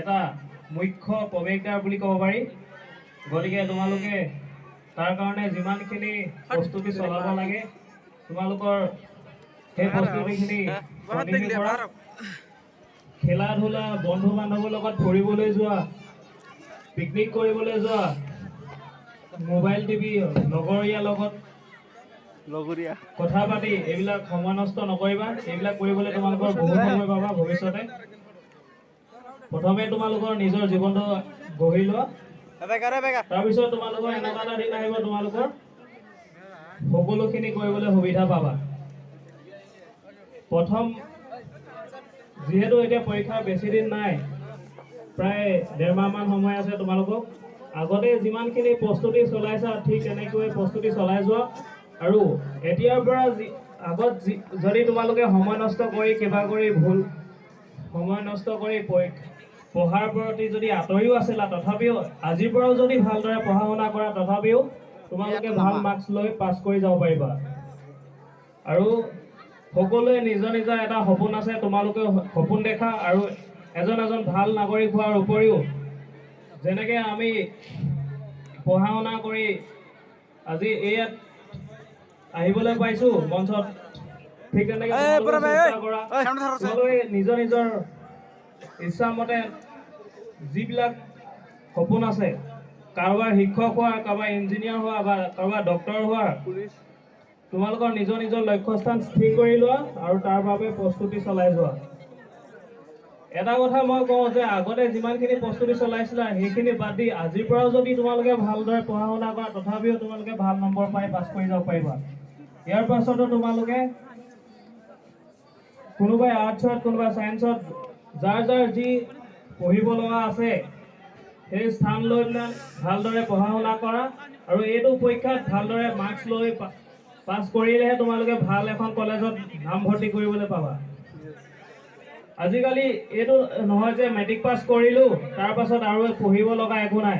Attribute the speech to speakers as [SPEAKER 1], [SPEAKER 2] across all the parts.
[SPEAKER 1] এটা মুখ্য প্ৰৱেশদ্বাৰ বুলি ক'ব পাৰি। গতিকে তোমালোকে তাৰ কাৰণে যিমানখিনি প্ৰস্তুতি চলাব লাগে তোমালোকৰ সেই প্ৰস্তুতিখিনি খেলা ধূলা বন্ধু বান্ধৱৰ লগত ফুৰিবলৈ যোৱা পিকনিক কৰিবলৈ যোৱা মোবাইল টিভি লগৰীয়াৰ লগত
[SPEAKER 2] লগৰীয়া।
[SPEAKER 1] কথা পাতি এইবিলাক সময় নষ্ট নকৰিবা। এইবিলাক কৰিবলৈ তোমালোকৰ বহুত সময় পাবা ভৱিষ্যতে। প্ৰথমে তোমালোকৰ নিজৰ জীৱনটো গঢ়ি লোৱা। তাৰপিছত তোমালোকৰ এনেকুৱা এটা দিন আহিব তোমালোকৰ সকলোখিনি কৰিবলৈ সুবিধা পাবা। প্ৰথম যিহেতু এতিয়া পৰীক্ষাৰ বেছি দিন নাই প্ৰায় ডেৰমাহমান সময় আছে তোমালোকক। আগতে যিমানখিনি প্ৰস্তুতি চলাইছা ঠিক তেনেকৈ প্ৰস্তুতি চলাই যোৱা। আৰু এতিয়াৰ পৰা যি আগত যি যদি তোমালোকে সময় নষ্ট কৰি কিবা কৰি ভুল সময় নষ্ট কৰি পৰী- পঢ়াৰ প্ৰতি যদি আঁতৰিও আছিলা তথাপিও আজিৰ পৰাও যদি ভালদৰে পঢ়া শুনা কৰা তথাপিও তোমালোকে ভাল মাৰ্কছ লৈ পাছ কৰি যাব পাৰিবা। আৰু সকলোৱে নিজৰ নিজৰ এটা সপোন আছে তোমালোকে সপোন দেখা আৰু এজন এজন ভাল নাগৰিক হোৱাৰ উপৰিও যেনেকৈ আমি পঢ়া শুনা কৰি আজি এই ইয়াত আহিবলৈ পাইছোঁ মঞ্চত ঠিক তেনেকৈ নিজৰ নিজৰ ইচ্ছামতে যিবিলাক সপোন আছে কাৰোবাৰ শিক্ষক হোৱা কাৰোবাৰ ইঞ্জিনিয়াৰ হোৱা বা কাৰোবাৰ ডক্তৰ হোৱা তোমালোকৰ নিজৰ নিজৰ লক্ষ্যস্থান স্থিৰ কৰি লোৱা আৰু তাৰ বাবে প্ৰস্তুতি চলাই যোৱা। এটা কথা মই কওঁ যে আগতে যিমানখিনি প্ৰস্তুতি চলাইছিলা সেইখিনি বাদ দি আজিৰ পৰাও যদি তোমালোকে ভালদৰে পঢ়া শুনা কৰা তথাপিও তোমালোকে ভাল নম্বৰ পাই পাছ কৰি যাব পাৰিবা। ইয়াৰ পাছতো তোমালোকে কোনোবাই আৰ্টছত কোনোবাই ছায়েন্সত যাৰ যাৰ যি পঢ়িব লগা আছে সেই স্থান লৈ পেলাই ভালদৰে পঢ়া শুনা কৰা আৰু এইটো পৰীক্ষাত ভালদৰে মাৰ্কছ লৈ পাছ কৰিলেহে তোমালোকে ভাল এখন কলেজত নামভৰ্তি কৰিবলৈ পাবা। আজিকালি এইটো নহয় যে মেট্ৰিক পাছ কৰিলোঁ তাৰ পাছত আৰু পঢ়িব লগা একো নাই।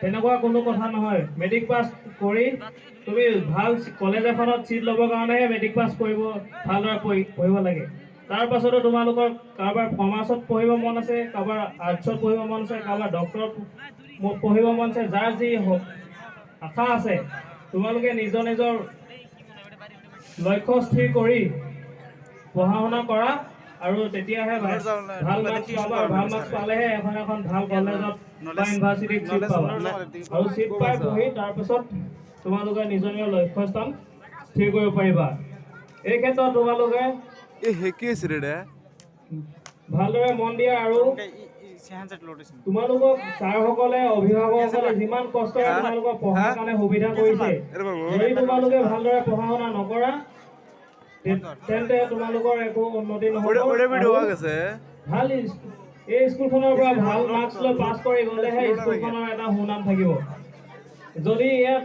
[SPEAKER 1] তেনেকুৱা কোনো কথা নহয়। মেট্ৰিক পাছ কৰি তুমি ভাল কলেজ এখনত ছিট ল'বৰ কাৰণেহে মেট্ৰিক পাছ কৰিব ভালদৰে পঢ়ি পঢ়িব লাগে। তাৰ পাছতো তোমালোকৰ কাৰোবাৰ কমাৰ্চত পঢ়িব মন আছে কাৰোবাৰ আৰ্টছত পঢ়িব মন আছে কাৰোবাৰ ডক্টৰত পঢ়িব মন আছে যাৰ যি আশা আছে তোমালোকে নিজৰ নিজৰ লক্ষ্য স্থিৰ কৰি পঢ়া শুনা কৰা আৰু তেতিয়াহে ভাল মাৰ্কছ পাবা ভাল মাৰ্কছ পালেহে এখন এখন ভাল কলেজত বা ইউনিভাৰ্চিটিত ছিট পাবা। আৰু ছিট পাই পঢ়ি তাৰপিছত তোমালোকে নিজৰ নিজৰ লক্ষ্যস্থান স্থিৰ কৰিব পাৰিবা। এই ক্ষেত্ৰত তোমালোকে
[SPEAKER 2] এই হেকি আছে ৰে
[SPEAKER 1] ভালদৰে মন দিয়া আৰু তোমালোকক ছাৰসকলে অভিভাৱকসকলে যিমান কষ্টৰে তোমালোকক পঢ়াৰ কাৰণে সুবিধা কৰিছে যদি তোমালোকে ভালদৰে পঢ়া শুনা নকৰা তেন্তে তোমালোকৰ একো উন্নতি নহ'ব। ভালো এই স্কুলখনৰ পৰা ভালো মাৰ্কছ লৈ পাছ কৰি গ'লেহে স্কুলখনৰ এটা সুনাম থাকিব। যদি ইয়াত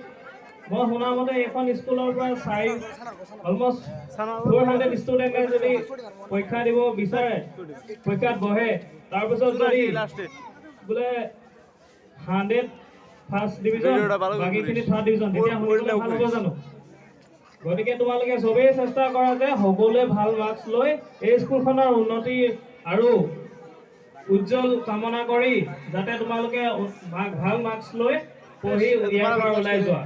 [SPEAKER 1] মই শুনা মতে এইখন স্কুলৰ পৰা চাৰি অলমষ্ট ফ'ৰ হাণ্ড্ৰেড ষ্টুডেণ্টে যদি পৰীক্ষা দিব বিচাৰে পৰীক্ষাত বহে তাৰপিছত যদি বোলে হাণ্ড্ৰেড ফাৰ্ষ্ট ডিভিজন বাকীখিনি। থাৰ্ড ডিভিজন তেতিয়া শুনিবলৈ ভাল হ'ব জানো গতিকে তোমালোকে চবেই চেষ্টা কৰা যে সকলোৱে ভাল মাৰ্কছ লৈ এই স্কুলখনৰ উন্নতি আৰু উজ্জ্বল কামনা কৰি যাতে তোমালোকে ভাল মাৰ্কছ লৈ পঢ়ি ইয়াৰ পৰা ওলাই যোৱা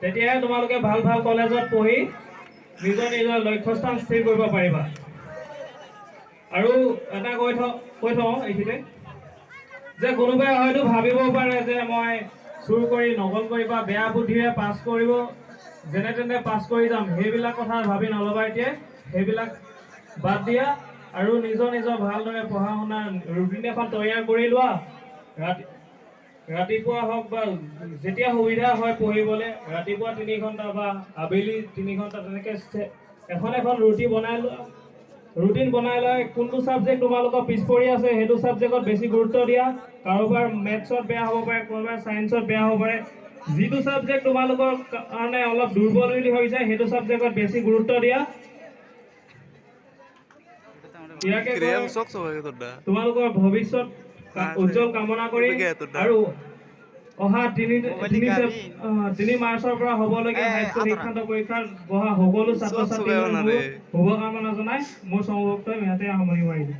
[SPEAKER 1] তেতিয়াহে তোমালোকে ভাল ভাল কলেজত পঢ়ি নিজৰ নিজৰ লক্ষ্যস্থান স্থিৰ কৰিব পাৰিবা। আৰু এটা কৈ থওঁ কৈ থওঁ এইখিনিতে যে কোনোবাই হয়তো ভাবিব পাৰে যে মই চুৰ কৰি নকল কৰি বা বেয়া বুদ্ধিৰে পাছ কৰিব যেনে তেনে পাছ কৰি যাম সেইবিলাক কথা ভাবি নল'বা এতিয়া সেইবিলাক বাদ দিয়া। আৰু নিজৰ নিজৰ ভালদৰে পঢ়া শুনা ৰুটিন এখন তৈয়াৰ কৰি লোৱা। ৰাতি ৰাতিপুৱা হওক বা যেতিয়া সুবিধা হয় পঢ়িবলৈ ৰাতিপুৱা তিনি ঘণ্টা বা আবেলি তিনি ঘণ্টা তেনেকৈ এখন এখন ৰুটি বনাই লোৱা। ৰুটিন বনাই লৈ কোনটো ছাবজেক্ট তোমালোকৰ পিছ পৰি আছে সেইটো ছাবজেক্টত বেছি গুৰুত্ব দিয়া। কাৰোবাৰ মেথছত বেয়া হ'ব পাৰে কোনোবাৰ ছায়েন্সত বেয়া হ'ব পাৰে। যিটো ছাবজেক্ট তোমালোকৰ কাৰণে অলপ দুৰ্বল বুলি ভাবিছা সেইটো ছাবজেক্টত বেছি গুৰুত্ব দিয়া। তোমালোকৰ ভৱিষ্যত হ্যাঁ, উজ্জ্বল কামনা কৰি আৰু অহা তিনি তিনি মাৰ্চৰ পৰা হ'বলগীয়া স্বাস্থ্য শিক্ষান্ত পৰীক্ষাত বহা সকলো ছাত্ৰ
[SPEAKER 2] ছাত্ৰীলৈ
[SPEAKER 1] শুভকামনা জনাই। মোৰ সমবক্তই ইহঁতে সামৰণি মাৰিলোঁ